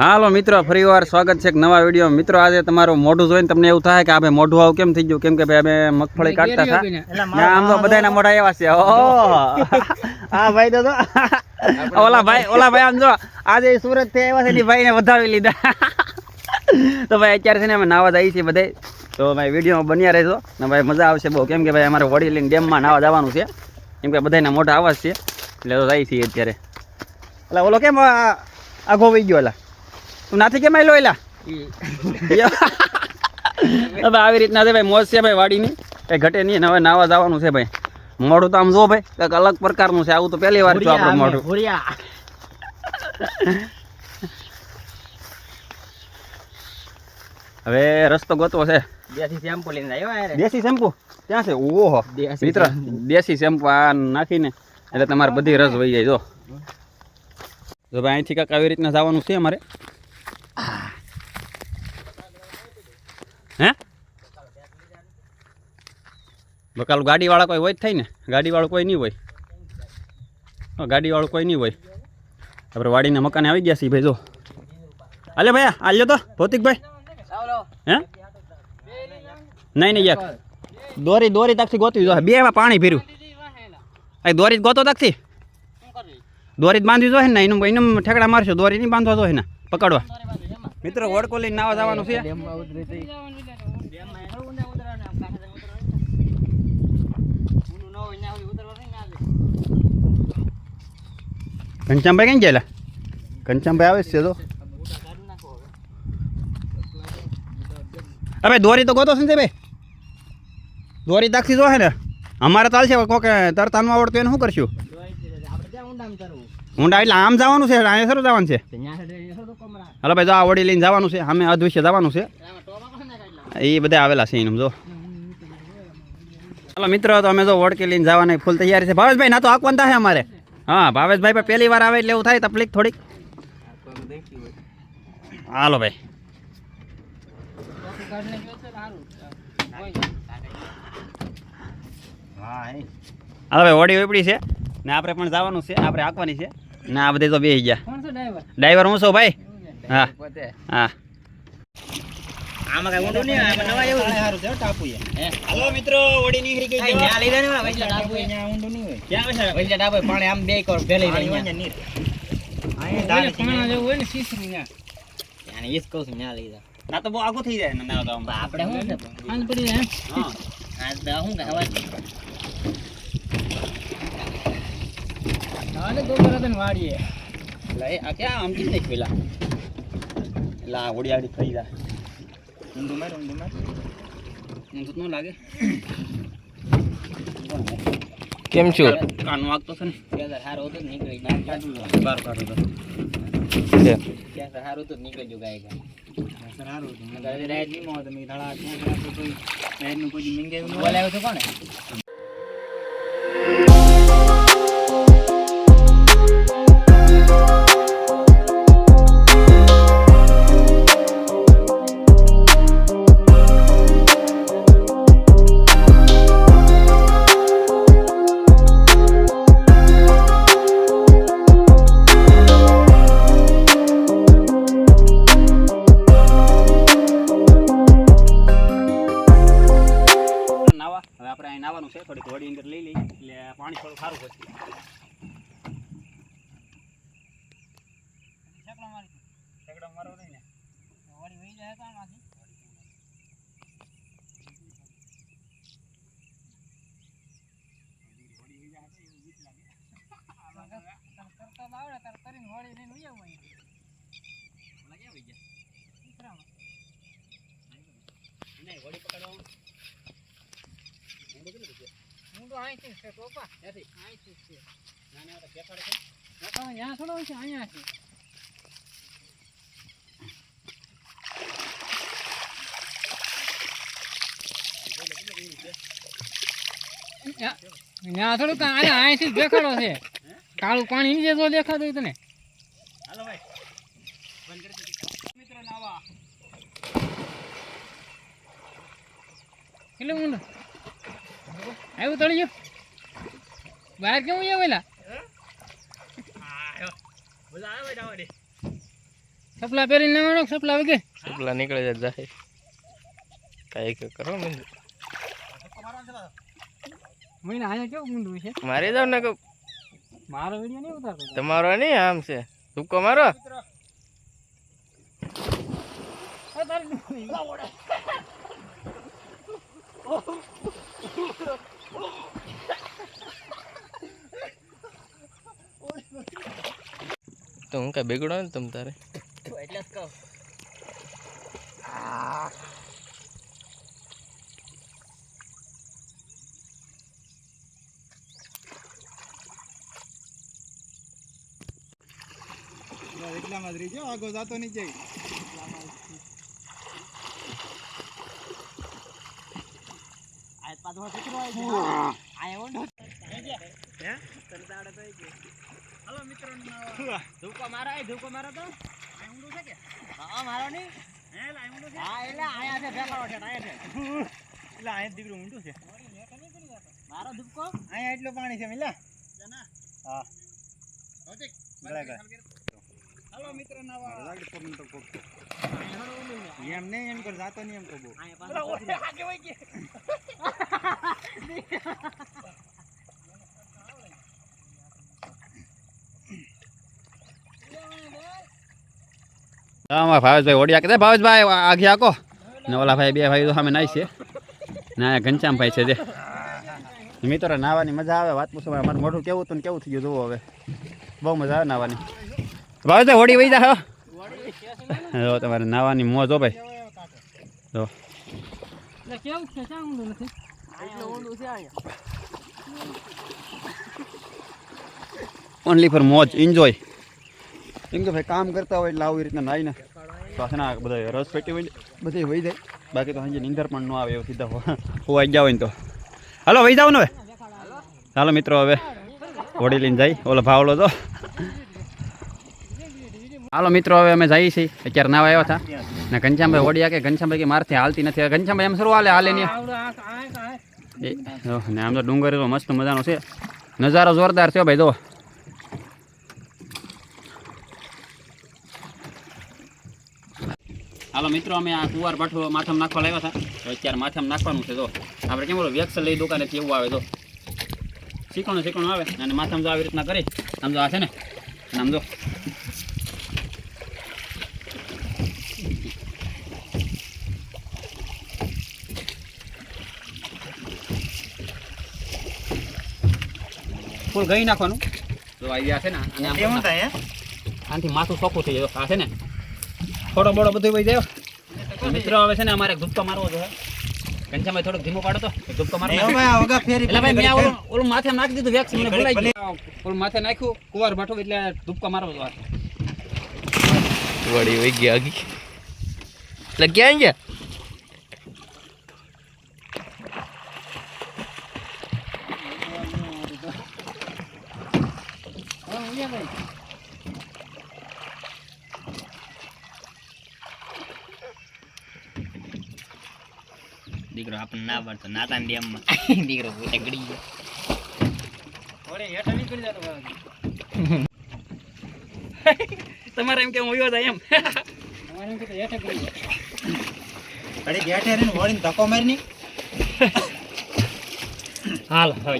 હાલો મિત્રો ફરીવાર સ્વાગત છે એક નવા વીડિયો મિત્રો આજે તમારું મોઢું જોઈને તમને એવું થાય કે આપણે મોઢું આવું કેમ થઈ ગયું? કેમ કે ભાઈ અમે મગફળી કાઢતા હતા. આમ તો બધાના મોઢા એવા છે. હા ભાઈ તો ઓલા ભાઈ ઓલા ભાઈ આમ જો આજે સુરતથી આવ્યા છે એની ભાઈને વધાવી લીધા. તો ભાઈ અત્યારે છે ને અમે નાવા જઈએ છીએ બધે. તો ભાઈ વિડીયોમાં બન્યા રહેજો. ને ભાઈ મજા આવશે બહુ. કેમ કે ભાઈ અમારે વડીલિંગ ડેમમાં નાવા જવાનું છે. કેમ કે બધાના મોઢા આવા છે. એટલે તો જઈએ છીએ અત્યારે. એટલે ઓલો કેમ આઘો વહી ગયો એલા તું નાથી કેમ એલા? હવે આવી રીતના છે ભાઈ મોજ છે ભાઈ વાડીની. કઈ ઘટે નહીં હવે નાવા જવાનું છે ભાઈ. મોઢું તો આમ જો ભાઈ કંઈક અલગ પ્રકારનું છે આવું તો પહેલી વાર જો આપણું મોઢું. હવે રસ્તો ગોતવો છે. દેશી શેમ્પુ ક્યાં છે? ઓહો. દેશી મિત્ર દેશી શેમ્પુ આ નાખીને એટલે તમારે બધી રસ વહી જાય જો. જો ભાઈ અહીંથી કાંઈક આવી રીતના જવાનું છે અમારે. બકાલ ગાડીવાળા કોઈ હોય જ થાય ને? ગાડીવાળું કોઈ નહીં હોય. ગાડીવાળું કોઈ નહીં હોય. આપણે વાડીના મકાને આવી ગયા છીએ ભાઈ, જો. હાલે ભાઈ હાલ્યો તો, ભૌતિકભાઈ. હે? નહીં નહીં, યાર. દોરી દોરી તાકથી ગોતવી જો. બે એમાં પાણી ભીર્યું. આ દોરી જ ગોતો તાકથી. દોરી જ બાંધવી જોઈએ ને એનું એનું ઠેકડા મારશો દોરી નહીં બાંધવા જોઈએ ને. પકડવા. મિત્રો વડકો લઈને નાવા જવાનું છે. ઘનશ્યામભાઈ કઈ ગયેલા? ઘનશ્યામભાઈ આવે છે તો હવે દોરી તો ગોતો છે ભાઈ દોરી તાકથી જો હે ને. અમારે ચાલશે કોક તરતાનું આવડતું એને શું કરશું? ઊંડા એટલે આમ જવાનું છે અહીંયા શરૂ જવાનું છે. હાલો ભાઈ જો આ વડી લઈને જવાનું છે અમે અદૃશ્ય જવાનું છે. એ બધા આવેલા છે એનું જો. હાલો મિત્રો તો અમે જો વડકે લઈને જવાની ફૂલ તૈયારી છે. ભાવેશભાઈ ના તો આકવાન થાય અમારે. હા ભાવેશભાઈ પણ પહેલી વાર આવે એટલે એવું થાય તકલીફ થોડીક. હાલો ભાઈ. હાલો ભાઈ ઓડી ઉપડી છે. ને આપણે પણ જવાનું છે આપણે આંકવાની છે. ને આ બધે તો બેસી ગયા. ડ્રાઈવર હું છું ભાઈ? હા. હા. આમાં કઈ ઊંડું નહીં આમાં નવા એવું સારું છે. ટાપુ હાલો મિત્રો વડી નીકળી ગઈ ત્યાં લઈ લેને ને વૈલા ટાપુ ન્યા ઊંડું નહીં હોય. ક્યાં છે વૈલા ટાપુ પાણી આમ બે કર ફેલી જાય ન્યા. નીર. અને ઈસ કહું છું ન્યા લઈ જા ના તો બહુ આગો થઈ જાય ને ના તો આપણે શું છે? હા. આ તો શું કે હવા એટલે એ આ ક્યાં આમ કીધે પેલા? એટલે આ વડી આડી થઈ જાય. ઊંધું માર ઊંધું માર. ઊંધું ન લાગે. કેમ છો? કાન વાગતો છે ને ત્યાં હારો હતો નીકળી બહાર કાઢું બાર કાઢો તો ત્યાં હારું તો નીકળી ગયું ગાય ગાય. સર હારું હતું. નકર નહીં મોં તમે ધડા તો કોઈ મંગાવ્યું બોલાવ્યો તો કોણે? લઈ લઈ એટલે પાણી થોડું સારું પછી નહીં ને ઓલા ક્યાં વહી ગયા? નહીં, વળી પકડવાનું. છે? ના, છે? ત્યાં થોડુંક આને અહીંથી દેખાડો છે. કાળું પાણી નીચે જો દેખાતું હોય તને. હાલો ભાઈ. બંધ કરી દો. નાવા કેટલું ઊંડું આવ્યું તળિયું. બહાર કેવું છે પેલા સપલા પહેરીને લેવાનો સપલા વગે? સપલા નીકળે જાય જાય. કાંઈ કે કરો ને મને આયા કેવું મુંડું છે? મારી જાવ ને કે મારો વિડિયો નહીં ઉતારતો તમારો નહીં આમ છે. ધુક્કો મારો? તારી તો હું કઈ બેગડો ને તમ તારે? એટલે જ કહું એટલામાં જ રહીજો આગો જાતો નહીં જાય આ પાછો છોકરો આવે છે આ ઊંડો મિત્રો તો એટલે આયા છે ઊંડું છે મારો ધૂકો એટલું પાણી છે મિલા હા હાલો, મિત્ર, નવા. એમ નહીં એમ કર જાતો નહીં એમ તો બહુ. ભાવેશભાઈ ઓડિયા કહેતા ભાવેશભાઈ આઘી આકો ને ઓલા ભાઈ બે ભાઈ તો સામે નાઈ છે. ના ઘનશ્યામ ભાઈ છે જે. મિત્રો નાવાની મજા આવે વાત પૂછો. મારું મોઢું કેવું હતું ને કેવું થઈ ગયું જોવો હવે. બહુ મજા આવે નાવાની ભાવેશભાઈ હોડી વહી જા જો તમારે નાવાની મોજ હો ભાઈ. જો. એટલે કેવું છે? ક્યાં ઊંડું નથી? એટલું ઊંડું છે અહીંયા. ઓનલી ફોર મોજ એન્જોય કેમ કે ભાઈ કામ કરતા હોય એટલે આવી રીતના નાઈને. આ બધા રસ પેટી હોય બધી વહી જાય. બાકી તો સાંજે નીંદર પણ ન આવે એવું સીધા હોવાઈ ગયા હોય ને તો. હાલો વહી જાવ ને હવે. ચાલો મિત્રો હવે હોડી લઈને જાય. ઓલો ભાવલો તો હાલો મિત્રો, હવે અમે જઈએ છીએ. અત્યારે નાવા આવ્યા હતા. ને ઘનશ્યામભાઈ વડિયા કે ઘનશ્યામભાઈ કે મારથી હાલતી નથી. ઘનશ્યામભાઈ એમ શરૂ હાલે હાલે નહીં ને આમ તો ડુંગર મસ્ત મજાનો છે. નજારો જોરદાર છે ભાઈ જો હાલો મિત્રો, અમે આ કુવાર પાઠો માથામાં નાખવા લાવ્યા હતા. તો અત્યારે માથામાં નાખવાનું છે જો આપણે કેમ બોલો વેક્સ લઈ દુકાનેથી એવું આવે તો શીખણું શીખણું આવે. અને માથામાં જો આવી રીતના કરી, આમ જો આ છે ને, આમ જો. ફૂલ ગઈ નાખવાનું. જો આઈડિયા છે ને અને આમ થાય આનાથી માથું ચોખ્ખું થઈ જાય આ છે ને. થોડો બોડો બધું વહી જાય મિત્રો હવે છે ને અમારે ગુપ્તો મારવો જોઈએ થોડોક ધીમો પાડો તો ગુપ્તો મારો એટલે ભાઈ મેં ઓલું ઓલું માથે નાખી દીધું વેક્સ મને ભૂલાઈ ગયું. ઓલું માથે નાખ્યું કુવાર ભાઠો એટલે ધૂપકો મારવો છે. વળી વહી ગયા આગી. એટલે ક્યાં ગયા હવે ઊંઘ્યા ભાઈ દીકરો આપણને ના પડતો નાતા ડેમમાં દીકરો ગળી ગયો. વળે હેઠા નહીં કરી જતો ભાઈ તમારે એમ કે હું વયો એમ. અરે ગેઠે રહીને વળીને ધક્કો મારી હાલ હવે.